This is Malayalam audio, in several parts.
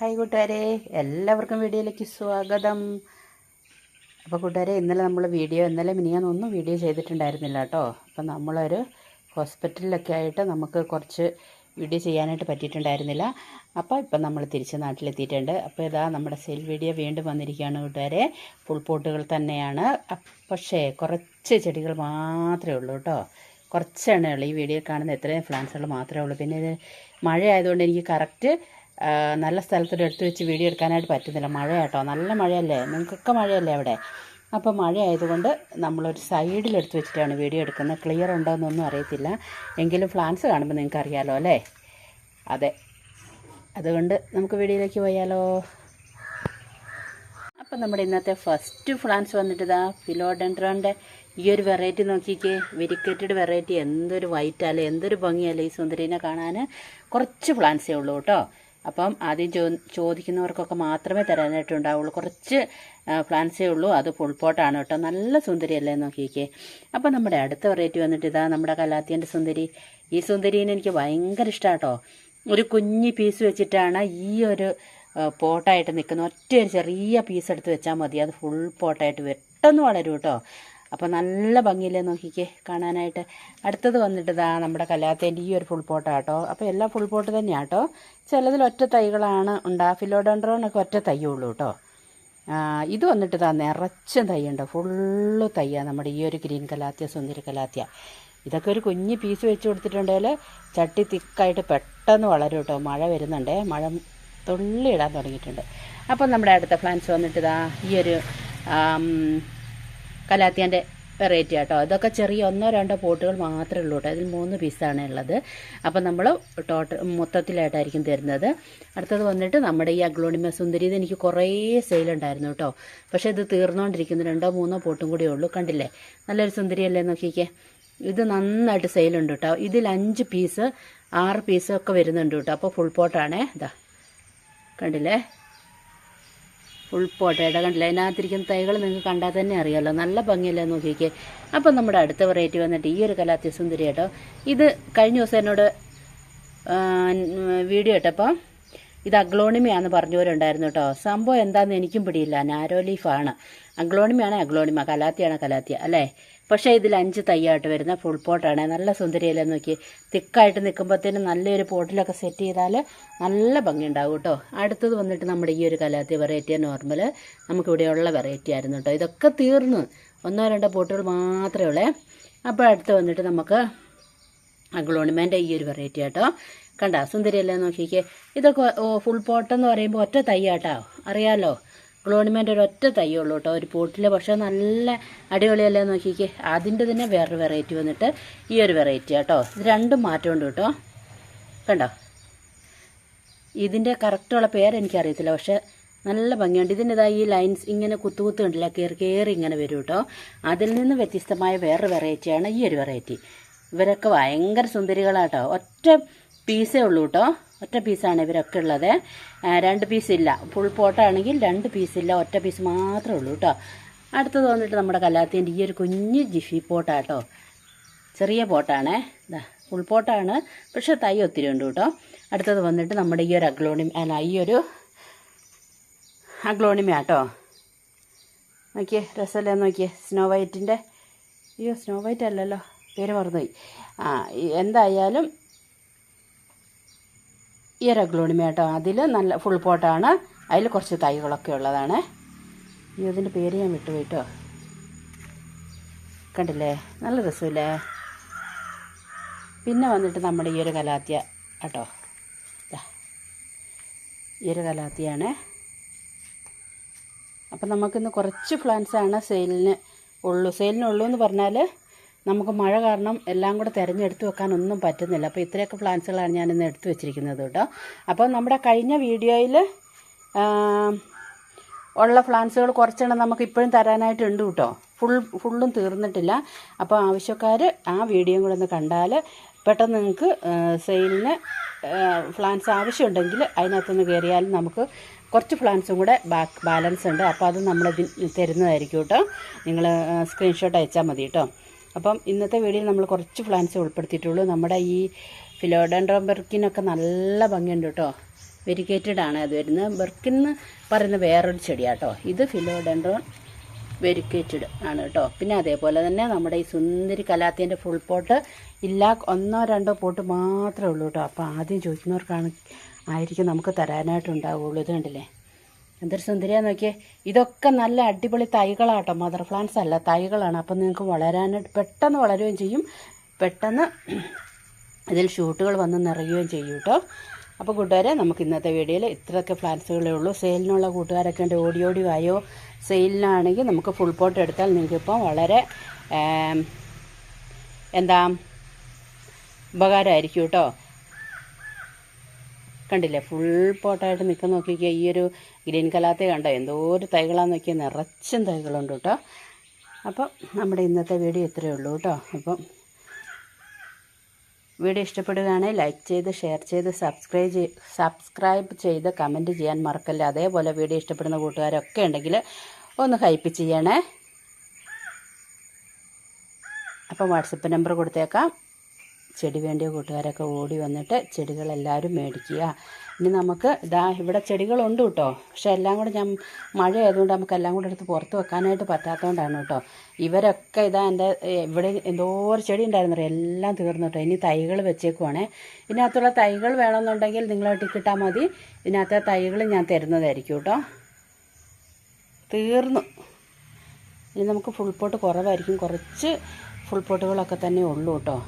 ഹായ് കൂട്ടുകാരെ എല്ലാവർക്കും വീഡിയോയിലേക്ക് സ്വാഗതം. അപ്പോൾ കൂട്ടുകാരെ ഇന്നലെ നമ്മൾ വീഡിയോ ഇന്നലെ മിനിയാന്നൊന്നും വീഡിയോ ചെയ്തിട്ടുണ്ടായിരുന്നില്ല കേട്ടോ. അപ്പം നമ്മളൊരു ഹോസ്പിറ്റലിലൊക്കെ ആയിട്ട് നമുക്ക് കുറച്ച് വീഡിയോ ചെയ്യാനായിട്ട് പറ്റിയിട്ടുണ്ടായിരുന്നില്ല. അപ്പോൾ ഇപ്പം നമ്മൾ തിരിച്ച് നാട്ടിലെത്തിയിട്ടുണ്ട്. അപ്പോൾ ഇതാ നമ്മുടെ സെയിൽ വീഡിയോ വീണ്ടും വന്നിരിക്കുകയാണ് കൂട്ടുകാരെ. ഫുൾ പോട്ടുകൾ തന്നെയാണ്. പക്ഷേ കുറച്ച് ചെടികൾ മാത്രമേ ഉള്ളൂ കേട്ടോ. കുറച്ചെണ്ണേ ഉള്ളൂ ഈ വീഡിയോ കാണുന്ന എത്രയും പ്ലാന്റ്സുകൾ മാത്രമേ ഉള്ളൂ. പിന്നെ ഇത് മഴ ആയതുകൊണ്ട് എനിക്ക് കറക്റ്റ് നല്ല സ്ഥലത്തോട്ട് എടുത്തു വെച്ച് വീഡിയോ എടുക്കാനായിട്ട് പറ്റുന്നില്ല. മഴ കേട്ടോ. നല്ല മഴയല്ലേ? നിങ്ങൾക്കൊക്കെ മഴയല്ലേ അവിടെ? അപ്പോൾ മഴ ആയതുകൊണ്ട് നമ്മളൊരു എടുത്തു വെച്ചിട്ടാണ് വീഡിയോ എടുക്കുന്നത്. ക്ലിയർ ഉണ്ടോ എന്നൊന്നും അറിയത്തില്ല. എങ്കിലും ഫ്ലാൻസ് കാണുമ്പോൾ നിങ്ങൾക്ക് അറിയാലോ അല്ലേ? അതെ. അതുകൊണ്ട് നമുക്ക് വീഡിയോയിലേക്ക് പോയാലോ? അപ്പം നമ്മുടെ ഇന്നത്തെ ഫസ്റ്റ് ഫ്ലാൻസ് വന്നിട്ട് ഫിലോഡെൻഡ്രോന്റെ ഈ ഒരു വെറൈറ്റി നോക്കിക്കേ. Variegated variety. എന്തൊരു വൈറ്റ് അല്ലേ എന്തൊരു ഭംഗിയല്ലേ ഈ സുന്ദരീനെ കാണാൻ. കുറച്ച് ഫ്ലാൻസേ ഉള്ളൂ കേട്ടോ. അപ്പം ആദ്യം ചോ ചോദിക്കുന്നവർക്കൊക്കെ മാത്രമേ തരാനായിട്ടുണ്ടാവുള്ളൂ. കുറച്ച് പ്ലാൻസേ ഉള്ളൂ. അത് ഫുൾ പോട്ടാണ് കേട്ടോ. നല്ല സുന്ദരിയല്ലേ നോക്കിക്കേ. അപ്പം നമ്മുടെ അടുത്ത വെറൈറ്റി വന്നിട്ട് ഇതാ നമ്മുടെ കലാത്തിയന്റെ സുന്ദരി. ഈ സുന്ദരീനെ എനിക്ക് ഭയങ്കര ഇഷ്ടമാട്ടോ ഒരു കുഞ്ഞി പീസ് വെച്ചിട്ടാണ് ഈ ഒരു പോട്ടായിട്ട് നിൽക്കുന്നത് ഒറ്റ ഒരു ചെറിയ പീസ് എടുത്ത് വെച്ചാൽ മതി. അത് ഫുൾ പോട്ടായിട്ട് പെട്ടെന്ന് വളരും കേട്ടോ. അപ്പോൾ നല്ല ഭംഗിയില്ലേ നോക്കിക്കേ കാണാനായിട്ട്. അടുത്തത് വന്നിട്ട് നമ്മുടെ കല്യാത്തേന്റെ ഈ ഒരു ഫുൾ പോട്ടാണ് കേട്ടോ അപ്പോൾ എല്ലാം ഫുൾ പോട്ട് തന്നെയാണ് കേട്ടോ ചിലതിൽ ഒറ്റ തൈകളാണ് ഉണ്ടാ. ഫിലോഡോണ്ടറോണൊക്കെ ഒറ്റ തയ്യുള്ളൂ കേട്ടോ ഇത് വന്നിട്ട് ഇതാ നിറച്ചും തൈയുണ്ട്. ഫുള്ള് തയ്യാണ് നമ്മുടെ ഈ ഒരു ഗ്രീൻ കലാത്തിയ സുന്ദരി കലാത്തിയ. ഇതൊക്കെ ഒരു കുഞ്ഞ് പീസ് വെച്ച് കൊടുത്തിട്ടുണ്ടെങ്കിൽ ചട്ടി തിക്കായിട്ട് പെട്ടെന്ന് വളരും കേട്ടോ മഴ വരുന്നുണ്ടേ. മഴ തുള്ളി ഇടാൻ തുടങ്ങിയിട്ടുണ്ട്. അപ്പം നമ്മുടെ അടുത്ത പ്ലാന്റ്സ് വന്നിട്ട് ഈ ഒരു കലാത്തിയന്റെ വെറൈറ്റി ആട്ടോ. ഇതൊക്കെ ചെറിയ ഒന്നോ രണ്ടോ പോട്ടുകൾ മാത്രമേ ഉള്ളൂ കേട്ടോ. ഇതിൽ മൂന്ന് പീസാണ് ഉള്ളത്. അപ്പം നമ്മൾ ടോട്ടൽ മൊത്തത്തിലായിട്ടായിരിക്കും തരുന്നത്. അടുത്തത് വന്നിട്ട് നമ്മുടെ ഈ അഗ്ലോണിമ സുന്ദരി ഇത് എനിക്ക് കുറേ സെയിലുണ്ടായിരുന്നു കേട്ടോ. പക്ഷേ ഇത് തീർന്നുകൊണ്ടിരിക്കുന്നു രണ്ടോ മൂന്നോ പോട്ടും കൂടിയേ ഉള്ളൂ. കണ്ടില്ലേ? നല്ലൊരു സുന്ദരിയല്ലേ നോക്കിക്കേ? ഇത് നന്നായിട്ട് സെയിലുണ്ട് കേട്ടോ. ഇതിൽ അഞ്ച് പീസ് ആറ് പീസൊക്കെ വരുന്നുണ്ട് കേട്ടോ. അപ്പോൾ ഫുൾ പോട്ടാണേ ഇതാ കണ്ടില്ലേ? ഫുൾ പോട്ടയുടെ കണ്ടില്ല അതിനകത്തിരിക്കുന്ന തൈകൾ നിങ്ങൾക്ക് കണ്ടാൽ തന്നെ അറിയാമല്ലോ നല്ല ഭംഗിയല്ലേ നോക്കിക്കേ. അപ്പം നമ്മുടെ അടുത്ത വെറൈറ്റി വന്നിട്ട് ഈ ഒരു കലാത്യസുന്ദരി കേട്ടോ. ഇത് കഴിഞ്ഞ ദിവസം എന്നോട് വീഡിയോ ഇട്ടപ്പോൾ ഇത് അഗ്ലോണിമയാന്ന് പറഞ്ഞവരുണ്ടായിരുന്നു കേട്ടോ. സംഭവം എന്താണെന്ന് എനിക്കും പിടിയില്ല. നാരോ ലീഫാണ് അഗ്ലോണിമയാണ് അഗ്ലോണിമ കലാത്തിയാണ് കലാത്തിയ അല്ലേ? പക്ഷേ ഇതിൽ അഞ്ച് തയ്യായിട്ട് വരുന്ന ഫുൾ പോട്ടാണ് നല്ല സുന്ദരിയല്ലേ നോക്കി. തിക്കായിട്ട് നിൽക്കുമ്പോഴത്തേനും നല്ലൊരു പോട്ടിലൊക്കെ സെറ്റ് ചെയ്താൽ നല്ല ഭംഗി ഉണ്ടാവും കേട്ടോ. അടുത്തത് വന്നിട്ട് നമ്മുടെ ഈ ഒരു കലാത്തിയ വെറൈറ്റി നോർമൽ നമുക്കിവിടെയുള്ള വെറൈറ്റി ആയിരുന്നു കേട്ടോ. ഇതൊക്കെ തീർന്നു ഒന്നോ രണ്ടോ പോട്ടുകൾ മാത്രമേ ഉള്ളേ. അപ്പോൾ അടുത്ത് വന്നിട്ട് നമുക്ക് അഗ്ലോണിമേന്റെ ഈ ഒരു വെറൈറ്റി കേട്ടോ. കണ്ട സുന്ദരിയല്ലേ നോക്കിക്കേ? ഇതൊക്കെ ഫുൾ പോട്ടെന്ന് പറയുമ്പോൾ ഒറ്റ തയ്യാട്ടോ അറിയാലോ? ഗ്ലോണിമേന്റെ ഒരു ഒറ്റ തയ്യുള്ളൂ കേട്ടോ ഒരു പോട്ടിൽ പക്ഷേ നല്ല അടിപൊളിയല്ലേ നോക്കിക്കേ? അതിന്റെ തന്നെ വേറൊരു വെറൈറ്റി വന്നിട്ട് ഈ ഒരു വെറൈറ്റി കേട്ടോ ഇത് രണ്ടും മാറ്റമുണ്ട് കേട്ടോ കണ്ടോ? ഇതിന്റെ കറക്റ്റുള്ള പേര് എനിക്കറിയത്തില്ല. പക്ഷേ നല്ല ഭംഗിയുണ്ട്. ഇതിന്റെ ഇതാ ഈ ലൈൻസ് ഇങ്ങനെ കുത്തു കുത്തു ഉണ്ടല്ലോ കയറി കയറി ഇങ്ങനെ വരും കേട്ടോ അതിൽ നിന്ന് വ്യത്യസ്തമായ വേറൊരു വെറൈറ്റിയാണ് ഈ ഒരു വെറൈറ്റി ഇവരൊക്കെ ഭയങ്കര സുന്ദരികളാട്ടോ ഒറ്റ പീസേ ഉള്ളൂ കേട്ടോ ഒറ്റ പീസാണ് ഇവരൊക്കെ ഉള്ളത്. രണ്ട് പീസില്ല ഫുൾ പോട്ടാണെങ്കിൽ രണ്ട് പീസില്ല ഒറ്റ പീസ് മാത്രമേ ഉള്ളൂ കേട്ടോ അടുത്തത് വന്നിട്ട് നമ്മുടെ കല്ലാത്തിന്റെ ഈ ഒരു കുഞ്ഞ് ജിഫി പോട്ടാട്ടോ ചെറിയ പോട്ടാണേ ഇതാ ഫുൾ പോട്ടാണ് പക്ഷേ തൈ ഒത്തിരി ഉണ്ട് കേട്ടോ അടുത്തത് വന്നിട്ട് നമ്മുടെ ഈ ഒരു അഗ്ലോണിമ അല്ല ഈ ഒരു അഗ്ലോണിമ കേട്ടോ നോക്കിയേ രസമല്ലേ നോക്കിയേ. സ്നോ വൈറ്റിന്റെ അയ്യോ സ്നോ വൈറ്റ് അല്ലല്ലോ. പേര് മറന്നുപോയി. ആ എന്തായാലും ഈ ഒരു അഗ്ലോണിമ അതിൽ നല്ല ഫുൾ പോട്ടാണ്. അതിൽ കുറച്ച് തൈകളൊക്കെ ഉള്ളതാണ്. ഈ അതിന്റെ പേര് ഞാൻ വിട്ടുപോയി കേട്ടോ കണ്ടില്ലേ? നല്ല രസമില്ലേ? പിന്നെ വന്നിട്ട് നമ്മുടെ ഈ ഒരു കലാത്തിയ കേട്ടോ. ഈ ഒരു കലാത്തിയാണ്. അപ്പം നമുക്കിന്ന് കുറച്ച് പ്ലാന്റ്സാണ് സെയിലിന് ഉള്ളൂ. സെയിലിനുള്ളൂ എന്ന് പറഞ്ഞാൽ നമുക്ക് മഴ കാരണം എല്ലാം കൂടെ തിരഞ്ഞെടുത്ത് വെക്കാനൊന്നും പറ്റുന്നില്ല. അപ്പോൾ ഇത്രയൊക്കെ പ്ലാന്റ്സുകളാണ് ഞാനിന്ന് എടുത്തു വെച്ചിരിക്കുന്നത് കേട്ടോ. അപ്പോൾ നമ്മുടെ കഴിഞ്ഞ വീഡിയോയിൽ ഉള്ള പ്ലാന്റ്സുകൾ കുറച്ചെണ്ണം നമുക്ക് ഇപ്പോഴും തരാനായിട്ടുണ്ട് കേട്ടോ. ഫുൾ ഫുള്ളും തീർന്നിട്ടില്ല. അപ്പോൾ ആവശ്യക്കാർ ആ വീഡിയോ കൂടെ ഒന്ന് കണ്ടാൽ പെട്ടെന്ന് നിങ്ങൾക്ക് സെയിലിന് പ്ലാന്റ്സ് ആവശ്യമുണ്ടെങ്കിൽ അതിനകത്തുനിന്ന് കയറിയാൽ നമുക്ക് കുറച്ച് പ്ലാന്റ്സും കൂടെ ബാക്ക് ബാലൻസ് ഉണ്ട്. അപ്പോൾ അത് നമ്മൾ തരുന്നതായിരിക്കും കേട്ടോ. നിങ്ങൾ സ്ക്രീൻഷോട്ട് അയച്ചാൽ മതി കേട്ടോ. അപ്പം ഇന്നത്തെ വീഡിയോയിൽ നമ്മൾ കുറച്ച് പ്ലാന്റ്സ് ഉൾപ്പെടുത്തിയിട്ടുള്ളൂ. നമ്മുടെ ഈ ഫിലോഡൻഡ്രോബെർക്കിനൊക്കെ നല്ല ഭംഗിയുണ്ട് കേട്ടോ. വെരിക്കേറ്റഡ് ആണ് അത് വരുന്നത്. ബെർക്കിന്ന് പറയുന്ന വേറൊരു ചെടിയാട്ടോ. ഇത് ഫിലോഡൻഡ്രോൺ വെരിക്കേറ്റഡ് ആണ് കേട്ടോ. പിന്നെ അതേപോലെ തന്നെ നമ്മുടെ ഈ സുന്ദരി കലാത്തിന്റെ ഫുൾ പോട്ട് ഇല്ല ഒന്നോ രണ്ടോ പോട്ട് മാത്രമേ ഉള്ളൂ കേട്ടോ. അപ്പോൾ ആദ്യം ചോദിക്കുന്നവർക്കാണ് ആയിരിക്കും നമുക്ക് തരാനായിട്ടുണ്ടാവുള്ളൂ. ഇത് കണ്ടില്ലേ? എന്തൊരു സുന്ദരിയാന്ന് നോക്കിയേ. ഇതൊക്കെ നല്ല അടിപൊളി തൈകളാട്ടോ. മദർ പ്ലാന്റ്സ് അല്ല തൈകളാണ്. അപ്പം നിങ്ങൾക്ക് വളരാനായിട്ട് പെട്ടെന്ന് വളരുകയും ചെയ്യും. പെട്ടെന്ന് ഇതിൽ ഷൂട്ടുകൾ വന്ന് നിറയുകയും ചെയ്യും കേട്ടോ. അപ്പോൾ കൂട്ടുകാരെ നമുക്ക് ഇന്നത്തെ വീഡിയോയിൽ ഇത്രയൊക്കെ പ്ലാന്റ്സുകളേ ഉള്ളൂ. സെയിലിനുള്ള കൂട്ടുകാരൊക്കെ ഉണ്ട്. ഓടി ഓടി വായോ. സെയിലിനാണെങ്കിൽ നമുക്ക് ഫുൾ പോട്ട് എടുത്താൽ നിങ്ങൾക്കിപ്പോൾ വളരെ എന്താ ഉപകാരമായിരിക്കും കേട്ടോ. കണ്ടില്ലേ? ഫുൾ പോട്ടായിട്ട് നിൽക്കുന്ന നോക്കിക്കുക ഈ ഒരു ഗ്രീൻ കലാത്തെ കണ്ടോ? എന്തോ ഒരു തൈകളാന്ന് നോക്കിയാൽ നിറച്ചും തൈകളുണ്ട് കേട്ടോ. അപ്പം നമ്മുടെ ഇന്നത്തെ വീഡിയോ ഇത്രയേ ഉള്ളൂ കേട്ടോ. അപ്പം വീഡിയോ ഇഷ്ടപ്പെടുകയാണെങ്കിൽ ലൈക്ക് ചെയ്ത് ഷെയർ ചെയ്ത് സബ്സ്ക്രൈബ് സബ്സ്ക്രൈബ് ചെയ്ത് കമന്റ് ചെയ്യാൻ മറക്കല്ല? അതേപോലെ വീഡിയോ ഇഷ്ടപ്പെടുന്ന കൂട്ടുകാരൊക്കെ ഉണ്ടെങ്കിൽ ഒന്ന് ഹൈപ്പ് ചെയ്യണേ. അപ്പം വാട്സപ്പ് നമ്പർ കൊടുത്തേക്കാം. ചെടി വേണ്ടിയ കൂട്ടുകാരൊക്കെ ഓടി വന്നിട്ട് ചെടികളെല്ലാവരും മേടിക്കുക. ഇനി നമുക്ക് ഇതാ ഇവിടെ ചെടികളുണ്ട് കേട്ടോ. പക്ഷെ എല്ലാം കൂടെ ഞാൻ മഴ ആയതുകൊണ്ട് നമുക്ക് എല്ലാം കൂടെ എടുത്ത് പുറത്ത് വെക്കാനായിട്ട് പറ്റാത്തതുകൊണ്ടാണ് കേട്ടോ. ഇവരൊക്കെ ഇതാ എന്റെ ഇവിടെ ഇവിടെ എന്തോരം ചെടി ഉണ്ടായിരുന്നു? എല്ലാം തീർന്നു കേട്ടോ. ഇനി തൈകൾ വെച്ചേക്കുവാണേ. ഇതിനകത്തുള്ള തൈകൾ വേണമെന്നുണ്ടെങ്കിൽ നിങ്ങൾ ടിക്കിട്ടാൽ മതി. ഇതിനകത്തെ തൈകൾ ഞാൻ തരുന്നതായിരിക്കും കേട്ടോ. തീർന്നു. ഇനി നമുക്ക് ഫുൾ പോട്ട് കുറവായിരിക്കും. കുറച്ച് ഫുൾ പോട്ടുകളൊക്കെ തന്നെ ഉള്ളൂ കേട്ടോ.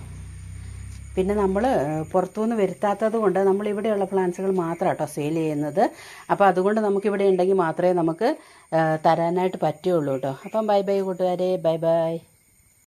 പിന്നെ നമ്മൾ പുറത്തുനിന്ന് വരുത്താത്തത് കൊണ്ട് നമ്മൾ ഇവിടെയുള്ള പ്ലാന്റ്സുകൾ മാത്രം കേട്ടോ സെയിൽ ചെയ്യുന്നത്. അപ്പോൾ അതുകൊണ്ട് നമുക്കിവിടെ ഉണ്ടെങ്കിൽ മാത്രമേ നമുക്ക് തരാനായിട്ട് പറ്റുകയുള്ളൂ കേട്ടോ അപ്പം ബൈ ബൈ കൂട്ടുകാരെ ബൈ ബൈ.